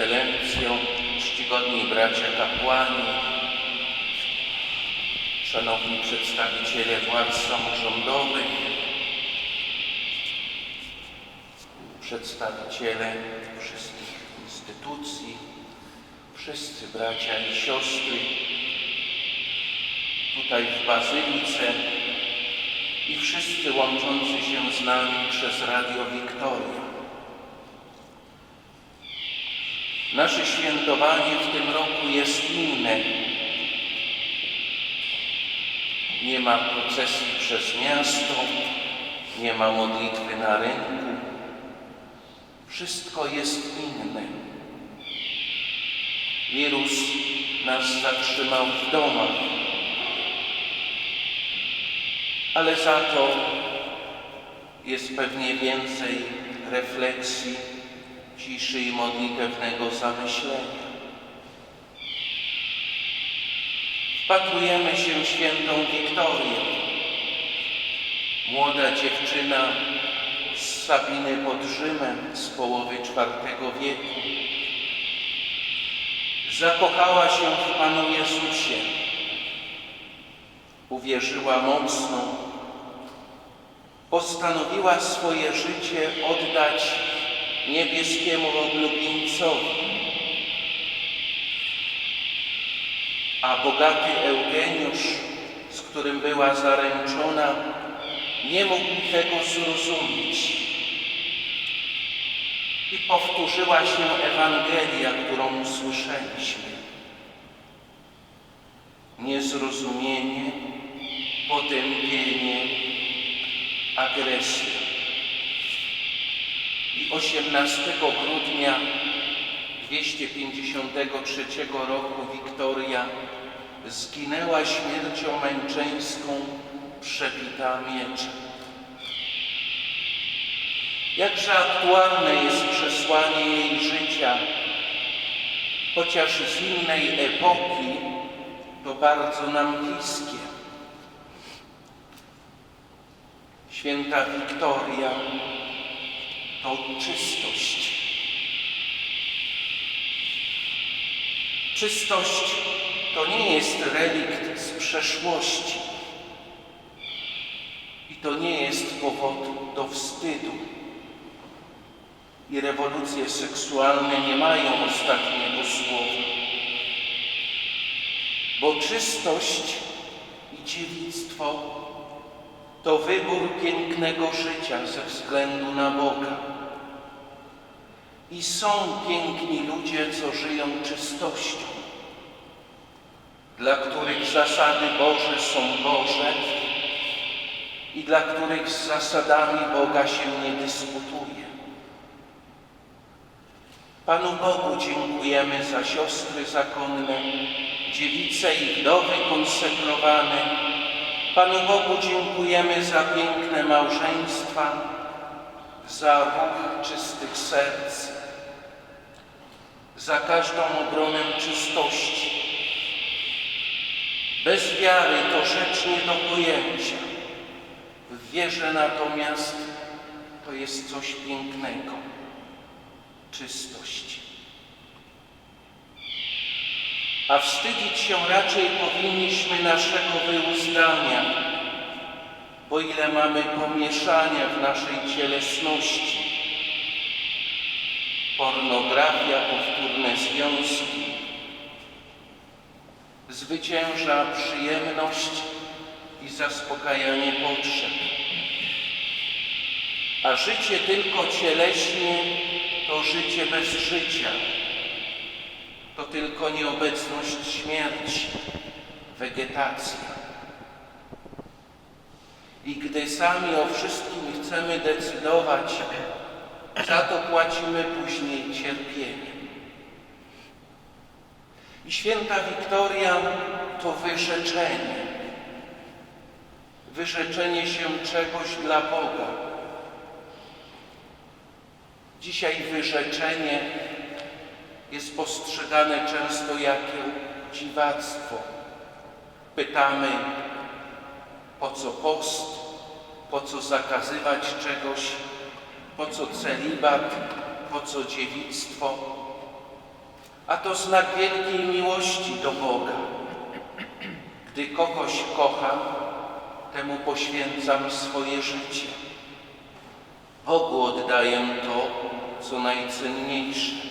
Ekscelencjo, czcigodni bracia kapłani, szanowni przedstawiciele władz samorządowych, przedstawiciele wszystkich instytucji, wszyscy bracia i siostry tutaj w Bazylice i wszyscy łączący się z nami przez Radio Wiktoria. Nasze świętowanie w tym roku jest inne. Nie ma procesji przez miasto, nie ma modlitwy na rynku. Wszystko jest inne. Wirus nas zatrzymał w domach, ale za to jest pewnie więcej refleksji, ciszy i modlitewnego zamyślenia. Wpatrujemy się w świętą Wiktorię. Młoda dziewczyna z Sabiny pod Rzymem z połowy IV wieku zakochała się w Panu Jezusie. Uwierzyła mocno, postanowiła swoje życie oddać niebieskiemu oblubieńcowi. A bogaty Eugeniusz, z którym była zaręczona, nie mógł tego zrozumieć. I powtórzyła się Ewangelia, którą usłyszeliśmy. Niezrozumienie, potępienie, agresja. I 18 grudnia 253 roku Wiktoria zginęła śmiercią męczeńską przebita mieczem. Jakże aktualne jest przesłanie jej życia, chociaż z innej epoki, to bardzo nam bliskie. Święta Wiktoria to czystość. Czystość to nie jest relikt z przeszłości i to nie jest powód do wstydu. I rewolucje seksualne nie mają ostatniego słowa. Bo czystość i dziewictwo to wybór pięknego życia ze względu na Boga. I są piękni ludzie, co żyją czystością, dla których zasady Boże są Boże i dla których z zasadami Boga się nie dyskutuje. Panu Bogu dziękujemy za siostry zakonne, dziewice i wdowy konsekrowane. Panu Bogu dziękujemy za piękne małżeństwa, za ruch czystych serc, za każdą obronę czystości. Bez wiary to rzecz nie do pojęcia. W wierze natomiast to jest coś pięknego. Czystość. A wstydzić się raczej powinniśmy naszego wyuzdania, bo ile mamy pomieszania w naszej cielesności. Pornografia, powtórne związki. Zwycięża przyjemność i zaspokajanie potrzeb. A życie tylko cieleśnie to życie bez życia. Tylko nieobecność śmierci, wegetacja. I gdy sami o wszystkim chcemy decydować, za to płacimy później cierpieniem. I święta Wiktoria to wyrzeczenie. Wyrzeczenie się czegoś dla Boga. Dzisiaj wyrzeczenie jest postrzegane często jako dziwactwo. Pytamy, po co post, po co zakazywać czegoś, po co celibat, po co dziewictwo. A to znak wielkiej miłości do Boga. Gdy kogoś kocham, temu poświęcam swoje życie. Bogu oddaję to, co najcenniejsze.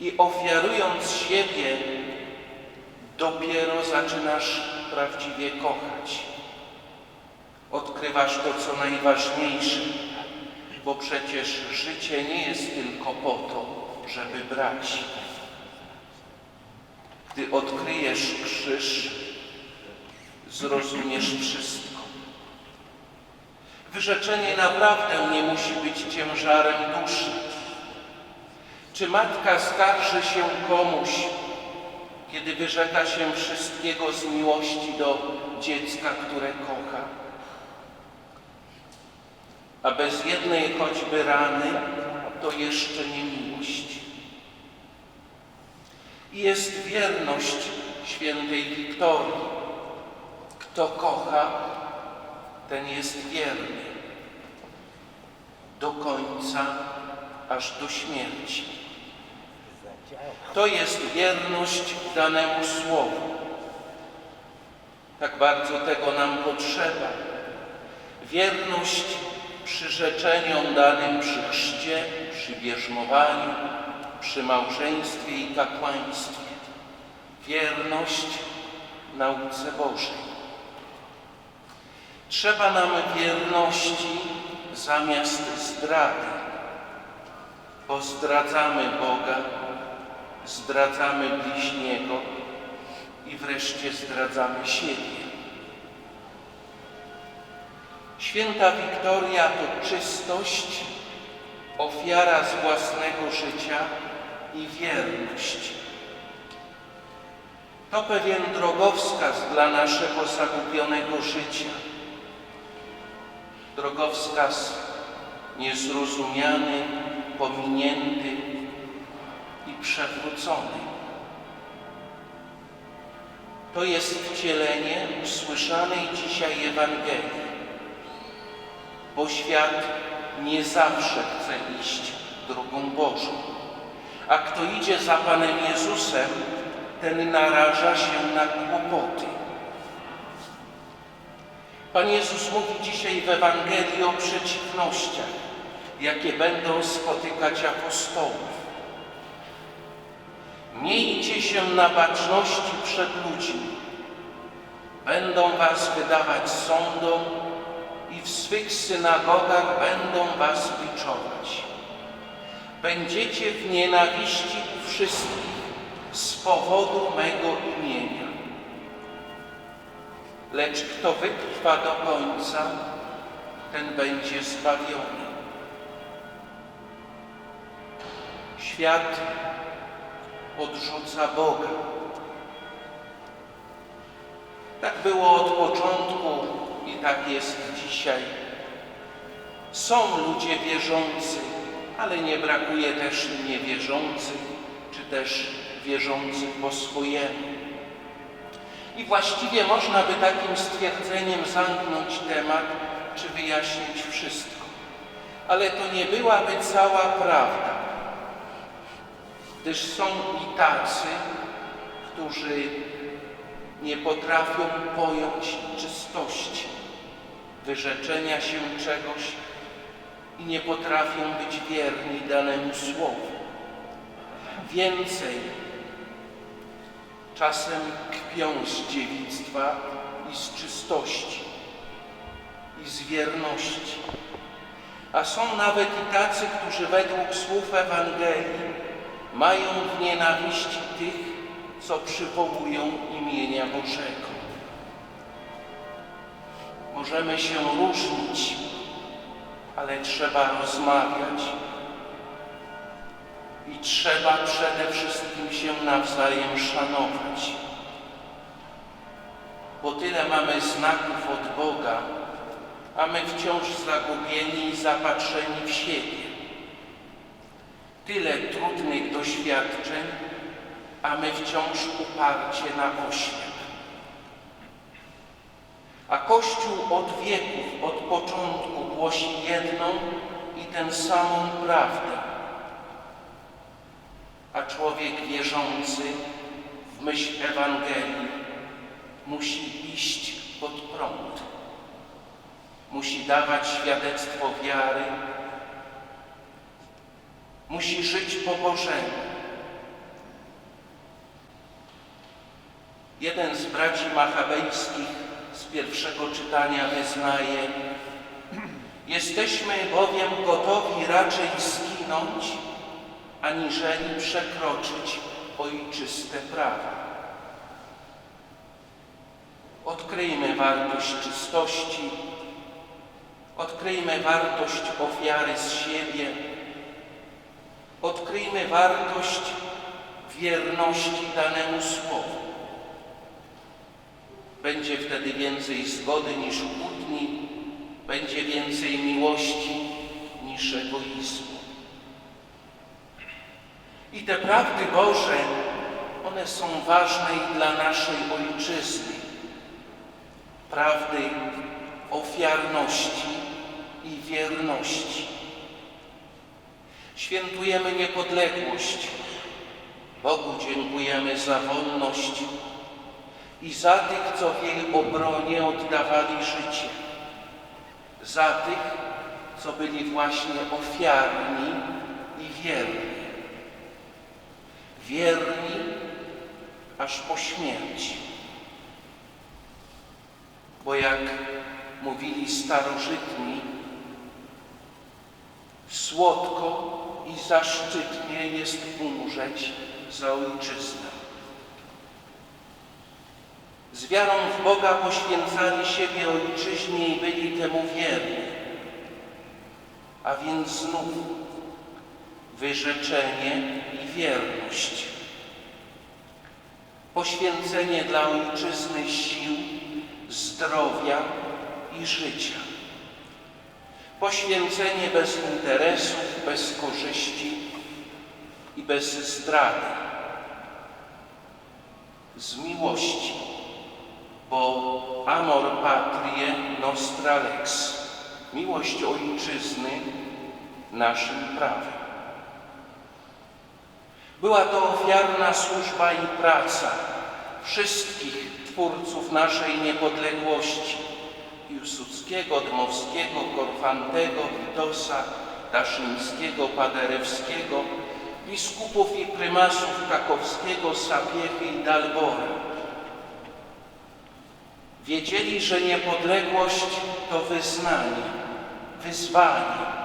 I ofiarując siebie, dopiero zaczynasz prawdziwie kochać. Odkrywasz to, co najważniejsze, bo przecież życie nie jest tylko po to, żeby brać. Gdy odkryjesz krzyż, zrozumiesz wszystko. Wyrzeczenie naprawdę nie musi być ciężarem duszy. Czy matka skarży się komuś, kiedy wyrzeka się wszystkiego z miłości do dziecka, które kocha? A bez jednej choćby rany to jeszcze nie miłość. I jest wierność świętej Wiktorii. Kto kocha, ten jest wierny do końca, aż do śmierci. To jest wierność danemu słowu. Tak bardzo tego nam potrzeba. Wierność przyrzeczeniom danym przy chrzcie, przy bierzmowaniu, przy małżeństwie i kapłaństwie. Wierność nauce Bożej. Trzeba nam wierności zamiast zdrady, bo zdradzamy Boga, zdradzamy bliźniego i wreszcie zdradzamy siebie. Święta Wiktoria to czystość, ofiara z własnego życia i wierność. To pewien drogowskaz dla naszego zagubionego życia. Drogowskaz niezrozumiany, pominięty przewrócony. To jest wcielenie usłyszanej dzisiaj Ewangelii, bo świat nie zawsze chce iść drogą Bożą. A kto idzie za Panem Jezusem, ten naraża się na kłopoty. Pan Jezus mówi dzisiaj w Ewangelii o przeciwnościach, jakie będą spotykać apostołów. Miejcie się na baczności przed ludźmi. Będą was wydawać sądom i w swych synagogach będą was biczować. Będziecie w nienawiści wszystkich z powodu mego imienia. Lecz kto wytrwa do końca, ten będzie zbawiony. Świat odrzuca Boga. Tak było od początku i tak jest dzisiaj. Są ludzie wierzący, ale nie brakuje też niewierzących, czy też wierzących po swojemu. I właściwie można by takim stwierdzeniem zamknąć temat, czy wyjaśnić wszystko. Ale to nie byłaby cała prawda, gdyż są i tacy, którzy nie potrafią pojąć czystości, wyrzeczenia się czegoś i nie potrafią być wierni danemu słowu. Więcej, czasem kpią z dziewictwa i z czystości i z wierności. A są nawet i tacy, którzy według słów Ewangelii mają w nienawiści tych, co przywołują imienia Bożego. Możemy się różnić, ale trzeba rozmawiać i trzeba przede wszystkim się nawzajem szanować. Bo tyle mamy znaków od Boga, a my wciąż zagubieni i zapatrzeni w siebie. Tyle trudnych doświadczeń, a my wciąż uparcie na oślep. A Kościół od wieków, od początku głosi jedną i tę samą prawdę. A człowiek wierzący w myśl Ewangelii musi iść pod prąd. Musi dawać świadectwo wiary. Musi żyć po Bożemu. Jeden z braci machabejskich z pierwszego czytania wyznaje Jesteśmy bowiem gotowi raczej zginąć, aniżeli przekroczyć ojczyste prawa. Odkryjmy wartość czystości, odkryjmy wartość ofiary z siebie, odkryjmy wartość wierności danemu słowu. Będzie wtedy więcej zgody niż kłótni, będzie więcej miłości niż egoizmu. I te prawdy Boże, one są ważne i dla naszej ojczyzny. Prawdy ofiarności i wierności. Świętujemy niepodległość. Bogu dziękujemy za wolność i za tych, co w jej obronie oddawali życie. Za tych, co byli właśnie ofiarni i wierni. Wierni aż po śmierć. Bo jak mówili starożytni, słodko i zaszczytnie jest umrzeć za ojczyznę. Z wiarą w Boga poświęcali siebie ojczyźnie i byli temu wierni. A więc znów wyrzeczenie i wierność. Poświęcenie dla ojczyzny sił, zdrowia i życia. Poświęcenie bez interesów, bez korzyści i bez zdrady. Z miłości, bo amor patrie nostra lex, miłość ojczyzny naszym prawem. Była to ofiarna służba i praca wszystkich twórców naszej niepodległości. Piłsudskiego, Dmowskiego, Korfantego, Witosa, Daszyńskiego, Paderewskiego, biskupów i prymasów Krakowskiego, Sapiechy i Dalbora. Wiedzieli, że niepodległość to wyznanie, wyzwanie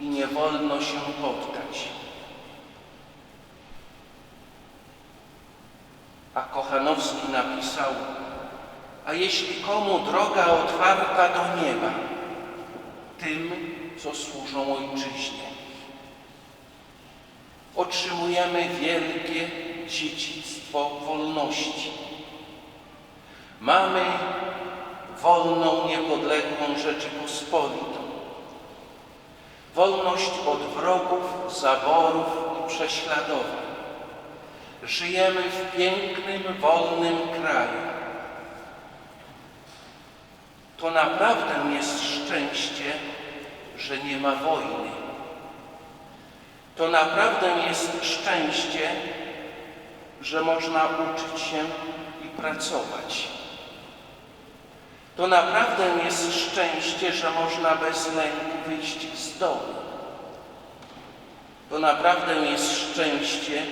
i nie wolno się poddać. A Kochanowski napisał, a jeśli komu droga otwarta do nieba, tym, co służą ojczyźnie. Otrzymujemy wielkie dziedzictwo wolności. Mamy wolną, niepodległą Rzeczypospolitą. Wolność od wrogów, zaborów i prześladowań. Żyjemy w pięknym, wolnym kraju. To naprawdę jest szczęście, że nie ma wojny. To naprawdę jest szczęście, że można uczyć się i pracować. To naprawdę jest szczęście, że można bez lęku wyjść z domu. To naprawdę jest szczęście,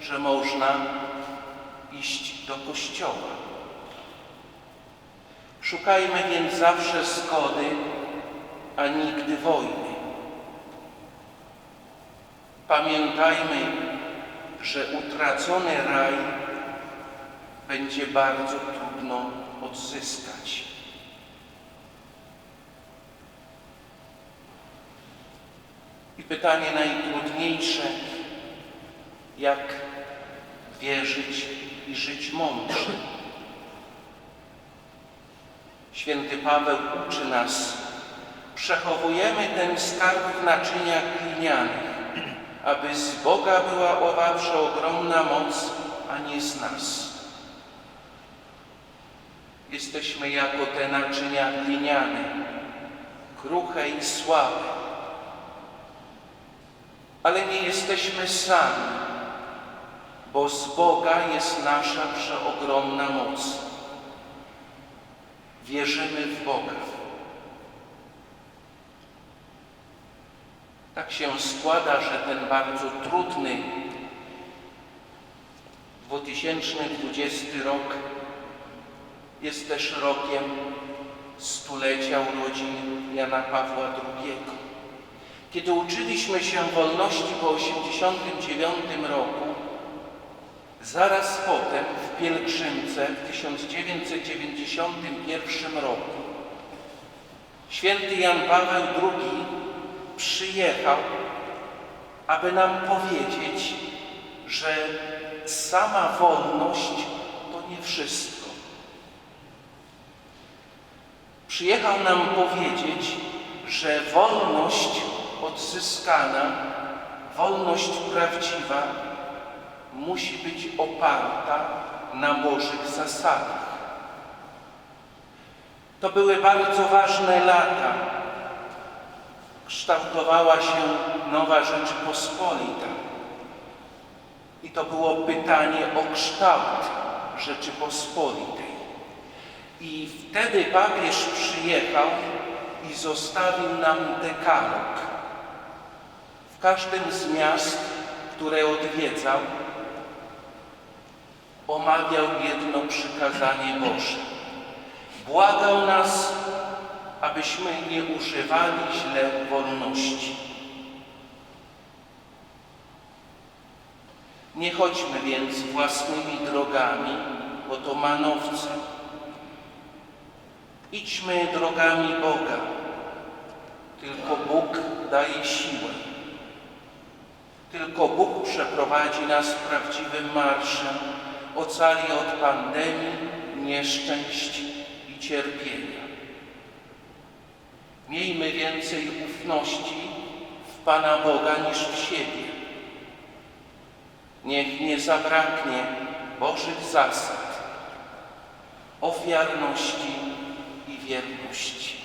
że można iść do kościoła. Szukajmy więc zawsze zgody, a nigdy wojny. Pamiętajmy, że utracony raj będzie bardzo trudno odzyskać. I pytanie najtrudniejsze, jak wierzyć i żyć mądrze. Święty Paweł uczy nas, przechowujemy ten skarb w naczyniach glinianych, aby z Boga była owa przeogromna moc, a nie z nas. Jesteśmy jako te naczynia gliniane, kruche i słabe. Ale nie jesteśmy sami, bo z Boga jest nasza przeogromna moc. Wierzymy w Boga. Tak się składa, że ten bardzo trudny 2020 rok jest też rokiem stulecia urodzin Jana Pawła II. Kiedy uczyliśmy się wolności po 1989 roku, zaraz potem w pielgrzymce w 1991 roku święty Jan Paweł II przyjechał, aby nam powiedzieć, że sama wolność to nie wszystko. Przyjechał nam powiedzieć, że wolność odzyskana, wolność prawdziwa musi być oparta na Bożych zasadach. To były bardzo ważne lata. Kształtowała się nowa Rzeczypospolita. I to było pytanie o kształt Rzeczypospolitej. I wtedy papież przyjechał i zostawił nam dekalog. W każdym z miast, które odwiedzał, omawiał jedno przykazanie Boże. Błagał nas, abyśmy nie używali źle wolności. Nie chodźmy więc własnymi drogami, bo to manowce. Idźmy drogami Boga. Tylko Bóg daje siłę. Tylko Bóg przeprowadzi nas prawdziwym marszem, ocali od pandemii, nieszczęść i cierpienia. Miejmy więcej ufności w Pana Boga niż w siebie. Niech nie zabraknie Bożych zasad, ofiarności i wierności.